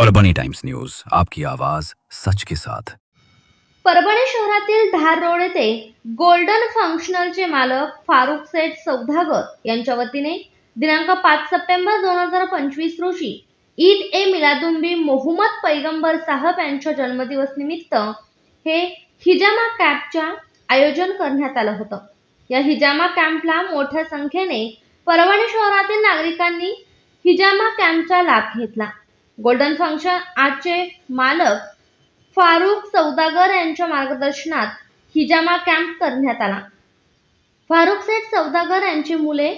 और बनी times news आपकी आवाज सच के साथ। परभणी शहरातील धार रोड येथे गोल्डन फंक्शनलचे मालक फारुख सेठ सौदागर यांच्या वतीने दिनांक पाच सप्टेंबर दोन हजार पंचवीस रोजी ईद ए मिलादुंबी मोहम्मद पैगंबर साहब यांच्या जन्मदिवस निमित्त हे हिजामा कॅम्पच्या आयोजन करण्यात आलं होतं. या हिजामा कॅम्पला मोठ्या संख्येने परभणी शहरातील नागरिकांनी हिजामा कॅम्पचा लाभ घेतला. गोल्डन फंक्शन आजचे मालक फारुख सौदागर यांच्या मार्गदर्शनात हिजामा कॅम्प करण्यात आला. फारुख सेठ सौदागर यांची मुले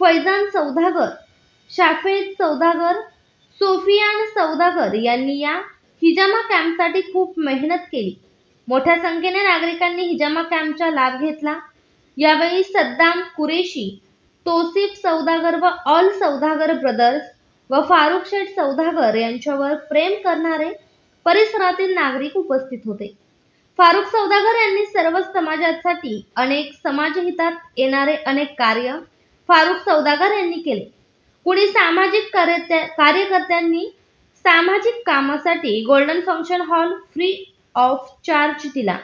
फैजान सौदागर शाफेद सौदागर सोफियान सौदागर यांनी या हिजामा कॅम्पसाठी खूप मेहनत केली. मोठ्या संख्येने नागरिकांनी हिजामा कॅम्पचा लाभ घेतला. यावेळी सद्दाम कुरेशी तोसिफ सौदागर व ऑल सौदागर ब्रदर्स व फारुख शेठ सौदागर यांच्यावर प्रेम करणारे परिसरातील नागरिक उपस्थित होते. फारुख सौदागर यांनी सर्व समाजासाठी अनेक समाजहितात येणारे अनेक कार्य फारुख सौदागर यांनी केले. कुणी सामाजिक कार्यकर्त्यांनी सामाजिक कामासाठी golden function hall free of charge दिला.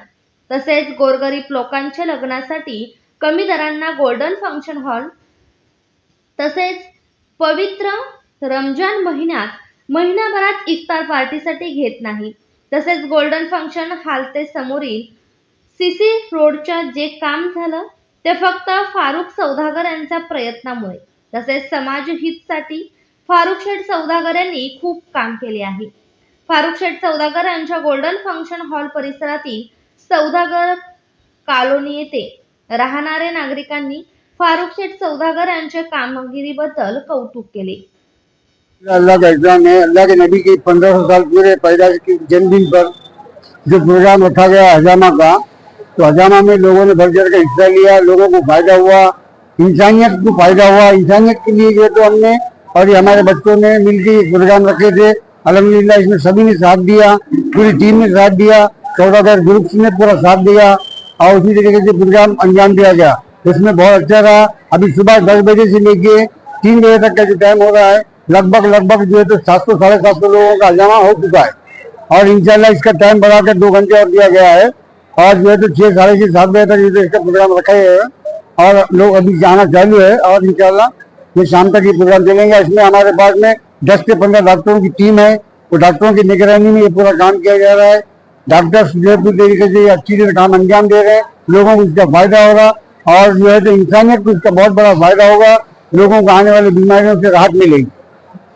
तसेच गोरगरीब लोकांच्या लग्नासाठी कमी दरांना गोल्डन फंक्शन हॉल तसेच पवित्र रमजान महिन्यात महिनाभरात इफ्तार पार्टीसाठी घेत नाही. तसेच गोल्डन फंक्शन हालते समोरील सीसी रोडच्या जे काम झालं ते फक्त फारुख सौदागर यांच्या प्रयत्नामुळे. तसेच समाज हितसाठी फारुख शेठ सौदागर यांनी खूप काम केले आहे. फारुख शेठ सौदागर यांच्या गोल्डन फंक्शन हॉल परिसरातील सौदागर कॉलोनी येथे राहणारे नागरिकांनी फारुख शेठ सौदागर यांच्या कामगिरीबद्दल कौतुक केले. अल्लाह का एग्ज़ाम है। अल्लाह के नबी के पंद्रह सौ साल पूरे पैदाइश के जन्मदिन पर जो प्रोग्राम रखा गया हजामा का तो हजामा में लोगों ने बढ़ चढ़ कर हिस्सा लिया, लोगों को फ़ायदा हुआ, इंसानियत को फ़ायदा हुआ। इंसानियत के लिए जो तो हमने और ये हमारे बच्चों ने मिलकर प्रोग्राम रखे थे। अलहमदिल्ला इसमें सभी ने साथ दिया, पूरी टीम ने साथ दिया, चौदह ग्रुप ने पूरा साथ दिया और उसी तरीके से प्रोग्राम अंजाम दिया गया। इसमें बहुत अच्छा रहा। अभी सुबह दस बजे से लेके तीन बजे तक का जो टाइम हो रहा है लगभग लगभग जो है तो सात सौ, साढ़े सात सौ लोगों का जमा हो चुका है। और इंशाल्लाह इसका टाइम बढ़ाकर दो घंटे और दिया गया है। और जो है तो छह, साढ़े छह, सात बजे तक जो तो इसका प्रोग्राम रखा गया है। और लोग अभी जाना चालू है और इंशाल्लाह ये शाम तक ये प्रोग्राम चलेंगे। इसमें हमारे पास में दस से पंद्रह डॉक्टरों की टीम है। वो डॉक्टरों की निगरानी में ये पूरा काम किया जा रहा है। डॉक्टर्स जो है पूरी तरीके से अच्छी तरह काम अंजाम दे रहे हैं। लोगों को इसका फ़ायदा होगा। और जो है तो इंसानियत को इसका बहुत बड़ा फ़ायदा होगा। लोगों को आने वाली बीमारियों से राहत मिलेगी।